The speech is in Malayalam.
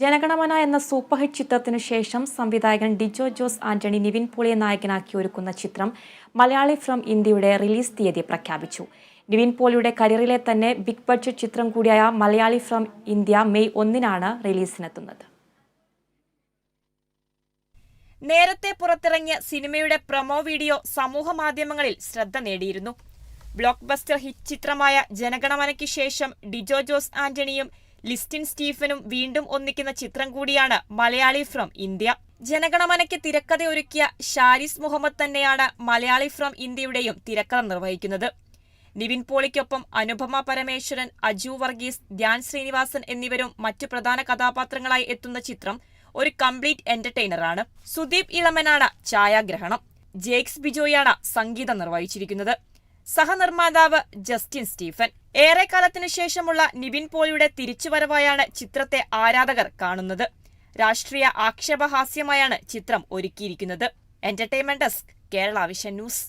ജനഗണമന എന്ന സൂപ്പർ ഹിറ്റ് ചിത്രത്തിനു ശേഷം സംവിധായകൻ ഡിജോ ജോസ് ആന്റണി നിവിൻ പോളിയെ നായകനാക്കി ഒരുക്കുന്ന ചിത്രം മലയാളി ഫ്രം ഇന്ത്യയുടെ റിലീസ് തീയതി പ്രഖ്യാപിച്ചു. നിവിൻ പോളിയുടെ കരിയറിലെ തന്നെ ബിഗ് ബഡ്ജറ്റ് ചിത്രം കൂടിയായ മലയാളി ഫ്രം ഇന്ത്യ മെയ് ഒന്നിനാണ് റിലീസിനെത്തുന്നത് നേരത്തെ പുറത്തിറങ്ങിയ സിനിമയുടെ പ്രൊമോ വീഡിയോ സമൂഹ മാധ്യമങ്ങളിൽ ശ്രദ്ധ നേടിയിരുന്നു. ബ്ലോക്ക് ബസ്റ്റർ ഹിറ്റ് ചിത്രമായ ജനഗണമനയ്ക്ക് ശേഷം ഡിജോ ജോസ് ആന്റണിയും ലിസ്റ്റിൻ സ്റ്റീഫനും വീണ്ടും ഒന്നിക്കുന്ന ചിത്രം കൂടിയാണ് മലയാളി ഫ്രം ഇന്ത്യ. ജനഗണമനയ്ക്ക് തിരക്കഥ ഒരുക്കിയ ഷാരിസ് മുഹമ്മദ് തന്നെയാണ് മലയാളി ഫ്രം ഇന്ത്യയുടെയും തിരക്കഥ നിർവഹിക്കുന്നത്. നിവിൻ പോളിക്കൊപ്പം അനുപമ പരമേശ്വരൻ അജു വർഗീസ് ധ്യാൻ ശ്രീനിവാസൻ എന്നിവരും മറ്റു പ്രധാന കഥാപാത്രങ്ങളായി എത്തുന്ന ചിത്രം ഒരു കംപ്ലീറ്റ് എന്റർടൈനറാണ് സുദീപ് ഇളമനാണ് ഛായാഗ്രഹണം. ജേക്സ് ബിജോയാണ് സംഗീതം നിർവഹിച്ചിരിക്കുന്നത്. സഹനിർമ്മാതാവ് ജസ്റ്റിൻ സ്റ്റീഫൻ. ഏറെക്കാലത്തിനു ശേഷമുള്ള നിവിൻ പോളിയുടെ തിരിച്ചുവരവായാണ് ചിത്രത്തെ ആരാധകർ കാണുന്നത്. രാഷ്ട്രീയ ആക്ഷേപഹാസ്യമായാണ് ചിത്രം ഒരുക്കിയിരിക്കുന്നത്. Entertainment desk Kerala vision news